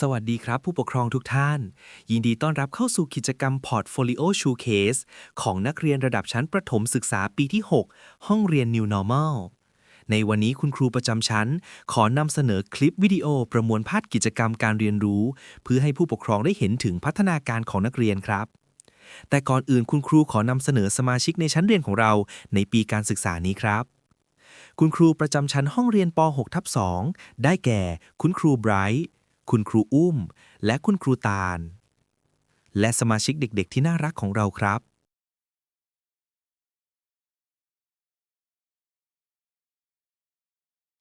สวัสดีครับผู้ปกครองทุกท่าน ยินดีต้อนรับเข้าสู่กิจกรรม Portfolio Showcase ของนักเรียนระดับชั้นประถมศึกษาปีที่ 6 ห้องเรียน New Normal ในวันนี้คุณครูประจำชั้น ขอนำเสนอคลิปวิดีโอประมวลภาพกิจกรรมการเรียนรู้ เพื่อให้ผู้ปกครองได้เห็นถึงพัฒนาการของนักเรียนครับ แต่ก่อนอื่นคุณครูขอนำเสนอสมาชิกในชั้นเรียนของเรา ในปีการศึกษานี้ครับคุณครูประจำชั้นห้องเรียนป .6 ทับ2ได้แก่ คุณครูไบรท์ คุณครูอุ้ม และคุณครูตาล และสมาชิกเด็กๆ ที่น่ารักของเราครับ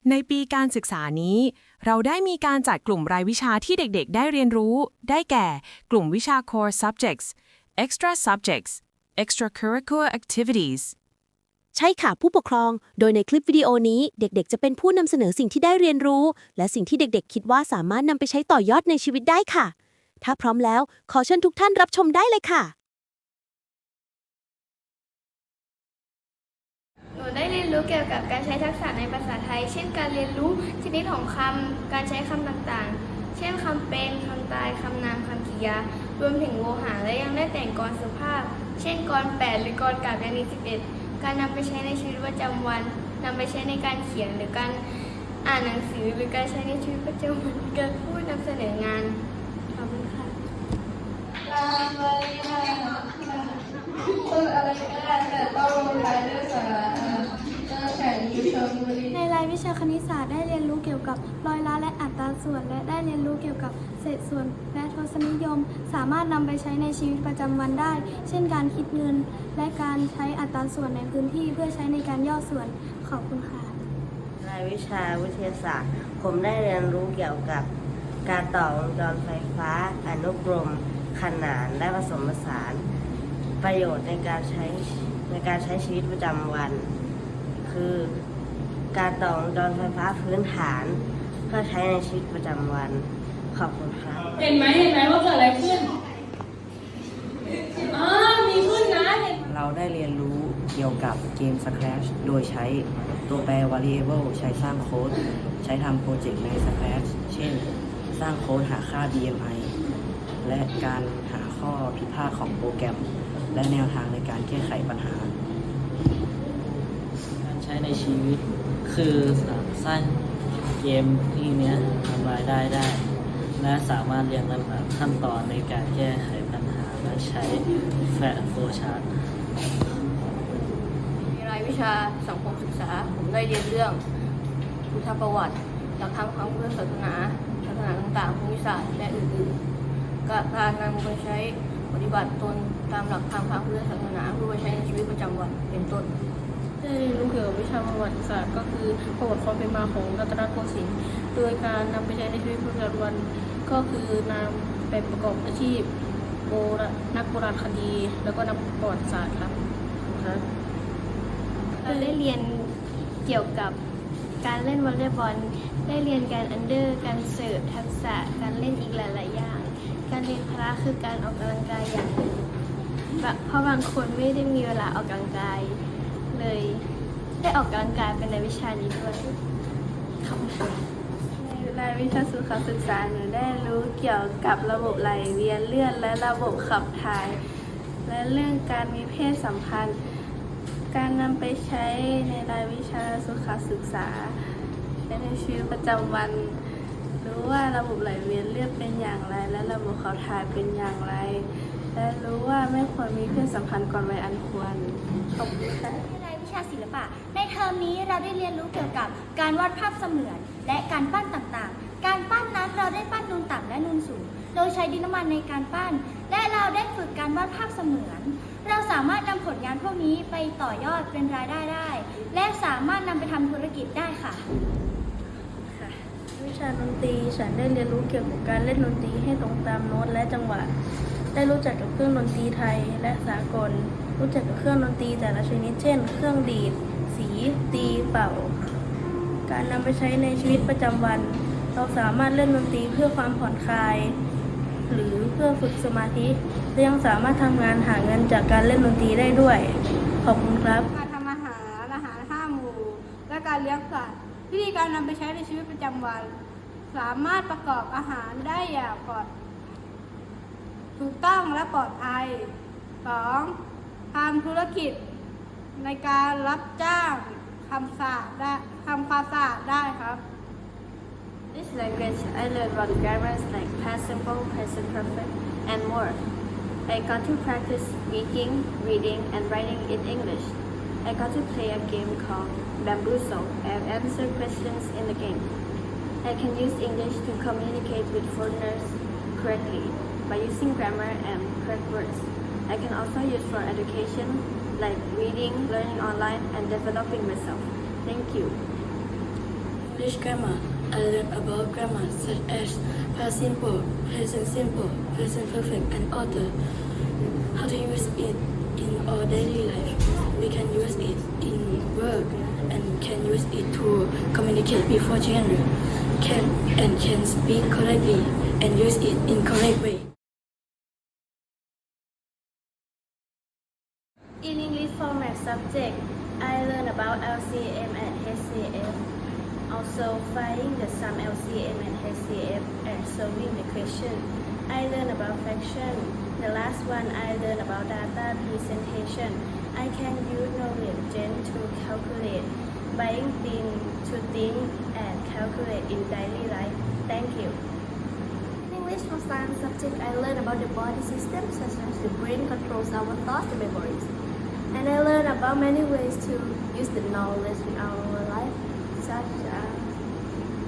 ในปีการศึกษานี้ เราได้มีการจัดกลุ่มรายวิชาที่เด็กๆ ได้เรียนรู้ ได้แก่ กลุ่มวิชา core subjects extra subjects extracurricular activities ใช่ค่ะผู้ปกครอง โดยในคลิปวิดีโอนี้เด็กๆ จะเป็นผู้นำเสนอสิ่งที่ได้เรียนรู้ และสิ่งที่เด็กๆ คิดว่าสามารถนำไปใช้ต่อยอดในชีวิตได้ค่ะ ถ้าพร้อมแล้ว ขอเชิญทุกท่านรับชมได้เลยค่ะ หนูได้เรียนรู้เกี่ยวกับการใช้ทักษะในภาษาไทย เช่น การเรียนรู้ชนิดของคำ การใช้คำต่างๆ เช่นคำเป็นคำตายคำนามคำกริยา รวมถึงโวหารและยังได้แต่งกรสุภาพ เช่นกรแปดหรือกรกาบยานีสิบเอ็ด การนำไปใช้ในชีวิตประจำวันนำไปใช้ในการเขียนหรือการอ่านหนังสือหรือการใช้ในชีวิตประจำวันการพูดนำเสนองานขอบคุณค่ะในรายวิชาคณิตศาสตร์ได้เรียนรู้เกี่ยวกับร้อยละและอัตราส่วน และได้เรียนรู้เกี่ยวกับ เศษส่วนและทศนิยม สามารถนำไปใช้ในชีวิตประจำวันได้ เช่นการคิดเงิน และการใช้อัตราส่วนในพื้นที่เพื่อใช้ในการย่อส่วน ขอบคุณค่ะ รายวิชาวิทยาศาสตร์ ผมได้เรียนรู้เกี่ยวกับการต่อวงจรไฟฟ้า อนุกรม ขนาน และผสมผสาน ประโยชน์ในการใช้ในการใช้ชีวิตประจำวัน คือการต่อวงจรไฟฟ้าพื้นฐาน เพื่อใช้ในชีวิตประจำวัน ขอบคุณครับ เห็นไหมเห็นไหมว่าเกิดอะไรขึ้นอ๋อมีขึ้นนะเห็นเราได้เรียนรู้เกี่ยวกับเกม Scratch โดยใช้ตัวแปร variable ใช้สร้างโค้ด ใช้ทำโปรเจกต์ใน Scratch เช่น สร้างโค้ดหาค่า BMI และการหาข้อผิดพลาดของโปรแกรม และแนวทางในการแก้ไขปัญหา การใช้ในชีวิตคือสร้างเกมที่เนี้ยทำรายได้ได้ และสามารถเรียงลำดับขั้นตอนในการแก้ไขปัญหาและใช้แฟลโฟชาร์ตในรายวิชาสังคมศึกษา ผมได้เรียนเรื่องพุทธประวัติหลักธรรมคำพุทธศาสนาศาสนาต่างๆภูมิศาสตร์และอื่นๆการนำไปใช้ปฏิบัติตนตามหลักธรรมทางพุทธศาสนาเพื่อไปใช้ในชีวิตประจำวันเป็นต้น ได้เรียนรู้เกี่ยวกับวิชาประวัติศาสตร์ก็คือประวัติความเป็นมาของรัตนโกสินทร์โดยการนำไปใช้ในชีวิตประจำวันก็คือนำไปประกอบอาชีพโบราณนักโบราณคดี แล้วก็นักประวัติศาสตร์ครับเราได้เรียนเกี่ยวกับการเล่นวอลเลย์บอล ได้เรียนการอันเดอร์ การเสิร์ฟทักษะ การเล่นอีกหลาย ๆ อย่าง การเรียนพละคือการออกกำลังกายอย่างหนึ่งเพราะบางคนไม่ได้มีเวลาออกกำลังกาย เลยได้ออกกำลังกายเป็นในวิชานี้ด้วยขอบคุณค่ะในรายวิชาสุขศึกษาหนูได้รู้เกี่ยวกับระบบไหลเวียนเลือดและระบบขับถ่าย และเรื่องการมีเพศสัมพันธ์ การนำไปใช้ในรายวิชาสุขศึกษาใช้ในชีวิตประจำวัน รู้ว่าระบบไหลเวียนเลือดเป็นอย่างไร และระบบขับถ่ายเป็นอย่างไรและรู้ว่าไม่ควรมีเพศสัมพันธ์ก่อนวัยอันควร ขอบคุณค่ะ ชาศิลปะ ในเทอมนี้เราได้เรียนรู้เกี่ยวกับการวาดภาพเสมือน และการปั้นต่างๆ การปั้นนั้นเราได้ปั้นนูนต่ำและนูนสูง โดยใช้ดินน้ำมันในการปั้น และเราได้ฝึกการวาดภาพเสมือน เราสามารถนำผลงานพวกนี้ไปต่อยอดเป็นรายได้ได้ และสามารถนำไปทำธุรกิจได้ค่ะวิชาดนตรีฉันได้เรียนรู้เกี่ยวกับการเล่นดนตรีให้ตรงตามโน้ตและจังหวะ ได้รู้จักกับเครื่องดนตรีไทยและสากล รู้จักเครื่องดนตรีแต่ละชนิด เช่น เครื่องดีด สี ตีเป่า การนำไปใช้ในชีวิตประจำวัน เราสามารถเล่นดนตรีเพื่อความผ่อนคลาย หรือเพื่อฝึกสมาธิและยังสามารถทำงานหาเงินจากการเล่นดนตรีได้ด้วย ขอบคุณครับ การทำอาหารอาหารห้าหมู่และการเลี้ยงสัตว์วิธีการนำไปใช้ในชีวิตประจำวัน สามารถประกอบอาหารได้อย่างปลอดถูกต้องและปลอดภัย 2. ทำธุรกิจ ในการรับจ้างทำสะอาดได้ทำความสะอาดได้ครับ This language, I learned about grammars like past simple, present perfect, and more. I got to practice speaking, reading, and writing in English. I got to play a game called Bamboozle and answer questions in the game. I can use English to communicate with foreigners correctly by using grammar and correct words. I can also use for education, like reading, learning online, and developing myself. Thank you. English grammar. I learned about grammar such as past simple, present simple, present perfect, and other. How to use it in our daily life. We can use it in work and can use it to communicate before children. Can and can speak correctly and use it in correct way. Subject, I learned about LCM and HCF. Also, finding the sum LCM and HCF and solving the question. I learned about fraction. The last one, I learned about data presentation. I can use knowledge gen to calculate, buying things to think and calculate in daily life. Thank you. English for science subject, I learned about the body system, such as the brain controls our thoughts and memories. And I learned about many ways to use the knowledge in our life, such as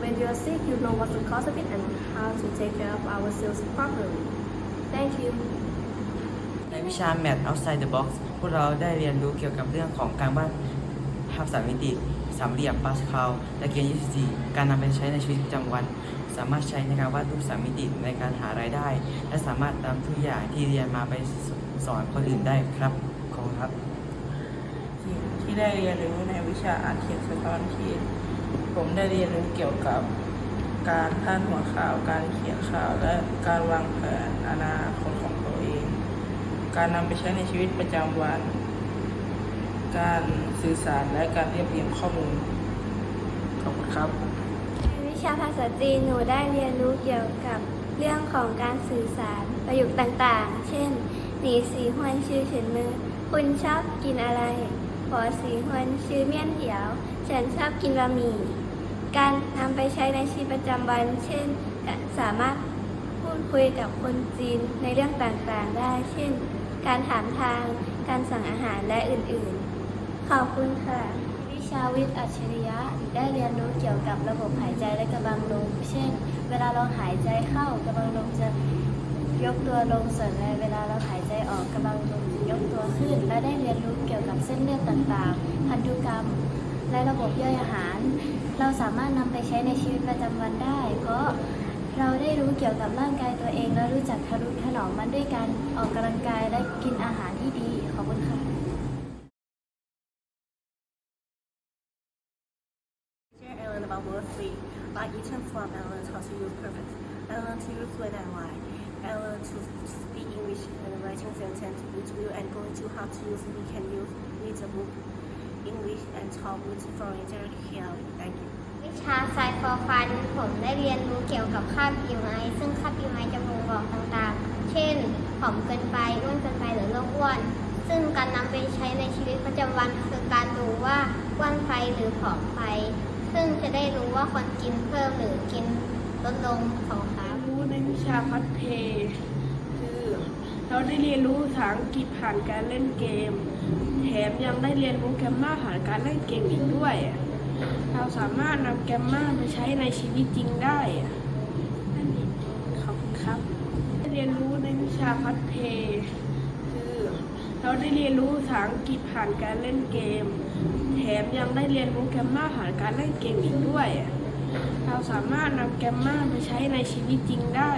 when you are sick, you know what's the cause of it and how to take care of ourselves properly. Thank you. ในวิชา Math Outside the Box พวกเราได้เรียนรู้เกี่ยวกับเรื่องของการบ้านภาพสามมิติ สามเหลี่ยมปาสคาลและเกณฑ์24 การนำไปใช้ในชีวิตประจำวัน สามารถใช้ในการวาดรูปสามมิติในการหารายได้ และสามารถนำทุกอย่างที่เรียนมาไปสอนคนอื่นได้ครับขอบคุณครับ ที่ได้เรียนรู้ในวิชาอาร์เขียนสะท้อนที่ผมได้เรียนรู้เกี่ยวกับการพาดหัวข่าว การเขียนข่าว และการวางแผนอนาคตของตัวเอง การนำไปใช้ในชีวิตประจำวัน การสื่อสารและการเรียบเรียงข้อมูล ขอบคุณครับในวิชาภาษาจีนหนูได้เรียนรู้เกี่ยวกับเรื่องของการสื่อสารประโยคต่างๆ เช่น หนีสีฮวนชื่อเฉินมือ คุณชอบกินอะไร อสีฮวนชื่อเมี่ยนเหียว ฉันชอบกินบะหมี่ การนำไปใช้ในชีวิตประจำวัน เช่น สามารถพูดคุยกับคนจีนในเรื่องต่างๆได้ เช่น การถามทาง การสั่งอาหารและอื่นๆ ขอบคุณค่ะ วิชาวิทย์อัจฉริยะได้เรียนรู้เกี่ยวกับระบบหายใจและกระบังลม เช่น เวลาเราหายใจเข้ากระบังลมจะยกตัวลงส่วนเวลาเราหายใจออกกระบังลมจะ ยกตัวขึ้น และได้เรียนรู้เกี่ยวกับเส้นเลือดต่างๆ พันธุกรรม และระบบย่อยอาหาร เราสามารถนำไปใช้ในชีวิตประจำวันได้ เพราะเราได้รู้เกี่ยวกับร่างกายตัวเอง และรู้จักทะนุถนอมมันด้วยการออกกำลังกายและกินอาหารที่ดี ขอบคุณค่ะ Here I learned about word three. By eating from I learned how to use perfect. I learned to use fluid and why. I learned to speak English and writing sentence which we and going to how to use we can use read a book English and talk with foreigner here. Thank you. วิชาไซฟอร์ฟันผมได้เรียนรู้เกี่ยวกับค่า BMI ซึ่งค่า BMI จะบ่งบอกต่างๆ เช่นผอมเกินไปอ้วนเกินไปหรือโรคอ้วน ซึ่งการนำไปใช้ในชีวิตประจำวันคือการดูว่าอ้วนไปหรือผอมไป ซึ่งจะได้รู้ว่าควรกินเพิ่มหรือกินลดลงของครับรู้ใน วิชาพัดเพย์คือเราได้เรียนรู้ภาษาอังกฤษผ่านการเล่นเกม แถมยังได้เรียนรู้แกมมาผ่านการเล่นเกมอีกด้วย เราสามารถนำแกมมาไปใช้ในชีวิตจริงได้ขอบคุณครับได้เรียนรู้ในวิชาพัดเพย์คือเราได้เรียนรู้ภาษาอังกฤษผ่านการเล่นเกม แถมยังได้เรียนรู้แกมมาผ่านการเล่นเกมอีกด้วย เราสามารถนำแกมมาไปใช้ในชีวิตจริงได้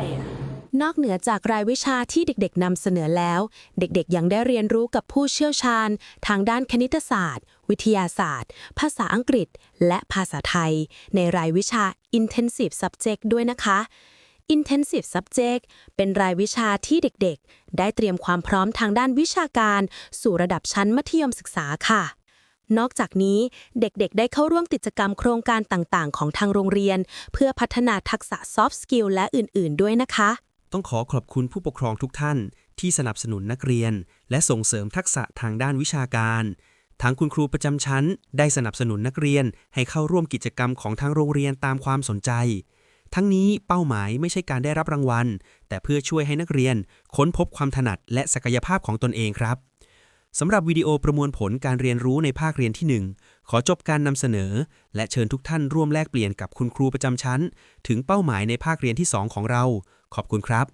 นอกเหนือจากรายวิชาที่เด็กๆนำเสนอแล้ว เด็กๆยังได้เรียนรู้กับผู้เชี่ยวชาญ ทางด้านคณิตศาสตร์ วิทยาศาสตร์ ภาษาอังกฤษ และภาษาไทย ในรายวิชา Intensive Subject ด้วยนะคะ Intensive Subject เป็นรายวิชาที่เด็กๆ ได้เตรียมความพร้อมทางด้านวิชาการ สู่ระดับชั้นมัธยมศึกษาค่ะ นอกจากนี้เด็กๆ ได้เข้าร่วมกิจกรรมโครงการต่างๆ ของทางโรงเรียน เพื่อพัฒนาทักษะ soft skill และอื่นๆ ด้วยนะคะ ต้องขอขอบคุณผู้ปกครองทุกท่าน ที่สนับสนุนนักเรียน และส่งเสริมทักษะทางด้านวิชาการทั้งคุณครูประจำชั้น ได้สนับสนุนนักเรียน ให้เข้าร่วมกิจกรรมของทางโรงเรียนตามความสนใจ ทั้งนี้เป้าหมายไม่ใช่การได้รับรางวัล แต่เพื่อช่วยให้นักเรียน ค้นพบความถนัดและศักยภาพของตนเองครับ สำหรับวิดีโอประมวลผลการเรียนรู้ในภาคเรียนที่ 1 ขอจบการนำเสนอ และเชิญทุกท่านร่วมแลกเปลี่ยนกับคุณครูประจำชั้น ถึงเป้าหมายในภาคเรียนที่ 2 ของเรา ขอบคุณครับ